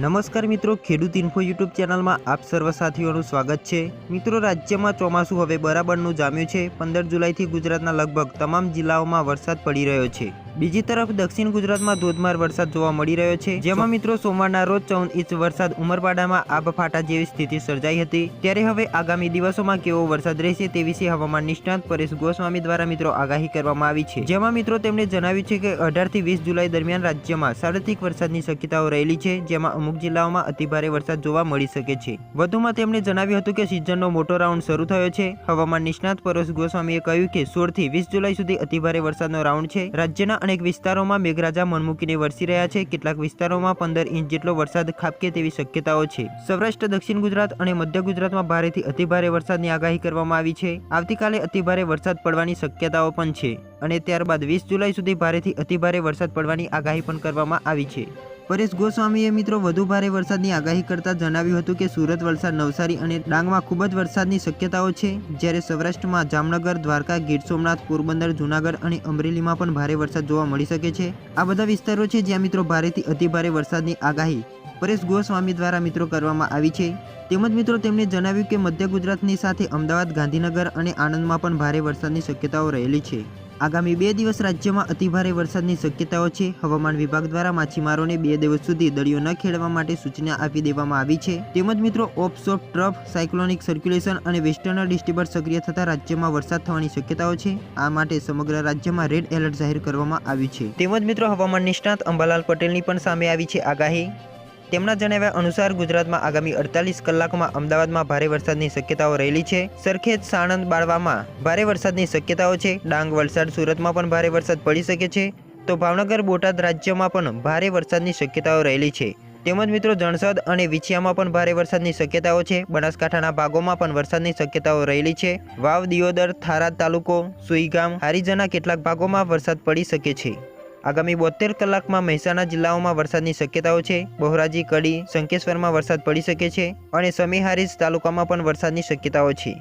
નમસ્કાર મિત્રો, ખેડૂત ઇન્ફો યુટ્યુબ ચેનલમાં આપ સર્વ સાથીઓનું સ્વાગત છે. મિત્રો, રાજ્યમાં ચોમાસું હવે બરાબરનું જામ્યું છે. પંદર જુલાઈથી ગુજરાતના લગભગ તમામ જિલ્લાઓમાં વરસાદ પડી રહ્યો છે. બીજી તરફ દક્ષિણ ગુજરાતમાં ધોધમાર વરસાદ જોવા મળી રહ્યો છે. જેમાં મિત્રો સોમવારના રોજ ચૌદ ઇંચ વરસાદ ઉમરપાડામાં આબફાટા જેવી સ્થિતિ સર્જાઈ હતી. ત્યારે હવે આગામી દિવસોમાં કેવો વરસાદ રહેશે તે વિશે હવામાન નિષ્ણાત પરેશ ગોસ્વામી દ્વારા મિત્રો આગાહી કરવામાં આવી છે. જેમાં મિત્રો તેમણે જણાવ્યું છે કે અઢારથી વીસ જુલાઈ દરમિયાન રાજ્યમાં સાર્વત્રિક વરસાદની શક્યતાઓ રહેલી છે, જેમાં અમુક જિલ્લાઓમાં અતિભારે વરસાદ જોવા મળી શકે છે. વધુમાં તેમણે જણાવ્યું હતું કે સિઝનનો મોટો રાઉન્ડ શરૂ થયો છે. હવામાન નિષ્ણાત પરેશ ગોસ્વામીએ કહ્યું કે સોળથી વીસ જુલાઈ સુધી અતિભારે વરસાદનો રાઉન્ડ છે. રાજ્યના અનેક વિસ્તારોમાં મેઘરાજા મનમૂકીને વરસી રહ્યા છે. કેટલાક વિસ્તારોમાં પંદર ઇંચ જેટલો વરસાદ ખાબકે તેવી શક્યતાઓ છે. સૌરાષ્ટ્ર, દક્ષિણ ગુજરાત અને મધ્ય ગુજરાતમાં ભારેથી અતિભારે વરસાદની આગાહી કરવામાં આવી છે. આવતીકાલે અતિભારે વરસાદ પડવાની શક્યતાઓ પણ છે અને ત્યારબાદ વીસ જુલાઈ સુધી ભારેથી અતિભારે વરસાદ પડવાની આગાહી પણ કરવામાં આવી છે. પરેશ ગોસ્વામીએ મિત્રો વધુ ભારે વરસાદની આગાહી કરતા જણાવ્યું હતું કે સુરત, વલસાડ, નવસારી અને ડાંગમાં ખૂબ જ વરસાદની શક્યતાઓ છે. જ્યારે સૌરાષ્ટ્રમાં જામનગર, દ્વારકા, ગીર સોમનાથ, પોરબંદર, જૂનાગઢ અને અમરેલીમાં પણ ભારે વરસાદ જોવા મળી શકે છે. આ બધા વિસ્તારો છે જ્યાં મિત્રો ભારેથી અતિભારે વરસાદની આગાહી પરેશ ગોસ્વામી દ્વારા મિત્રો કરવામાં આવી છે. તેમજ મિત્રો તેમણે જણાવ્યું કે મધ્ય ગુજરાતની સાથે અમદાવાદ, ગાંધીનગર અને આણંદમાં પણ ભારે વરસાદની શક્યતાઓ રહેલી છે. આગામી બે દિવસ રાજ્યમાં અતિભારે વરસાદની શક્યતાઓ છે. હવામાન વિભાગ દ્વારા માછીમારોને બે દિવસ સુધી દરિયો ન ખેડવા માટે સૂચના આપી દેવામાં આવી છે. તેમજ મિત્રો, ઓફશોર ટ્રફ, સાયક્લોનિક સર્ક્યુલેશન અને વેસ્ટર્ન ડિસ્ટર્બન્સ સક્રિય થતા રાજ્યમાં વરસાદ થવાની શક્યતાઓ છે. આ માટે સમગ્ર રાજ્યમાં રેડ એલર્ટ જાહેર કરવામાં આવ્યું છે. તેમજ મિત્રો, હવામાન નિષ્ણાત અંબાલાલ પટેલની પણ સામે આવી છે આગાહી. તેમના જણાવ્યા અનુસાર ગુજરાતમાં આગામી અડતાલીસ કલાકમાં અમદાવાદમાં ભારે વરસાદની શક્યતાઓ રહેલી છે. સરખેજ સાણંદ બાળવામાં ભારે વરસાદની શક્યતાઓ છે. ડાંગ વલસાડ સુરતમાં પણ ભારે વરસાદ પડી શકે છે. તો ભાવનગર, બોટાદ રાજ્યમાં પણ ભારે વરસાદની શક્યતાઓ રહેલી છે. તેમજ મિત્રો જણસદ અને વિછિયામાં પણ ભારે વરસાદની શક્યતાઓ છે. બનાસકાંઠાના ભાગોમાં પણ વરસાદની શક્યતાઓ રહેલી છે. વાવ, દિયોદર થારાદ તાલુકો, સુઈગામ, હારીજના કેટલાક ભાગોમાં વરસાદ પડી શકે છે. આગામી બોતેર કલાકમાં મહેસાણા જિલ્લાઓમાં વરસાદની શક્યતાઓ છે. બહોરાજી, કડી શંકેશ્વરમાં વરસાદ પડી શકે છે અને સમીહારીજ તાલુકામાં પણ વરસાદની શક્યતાઓ છે.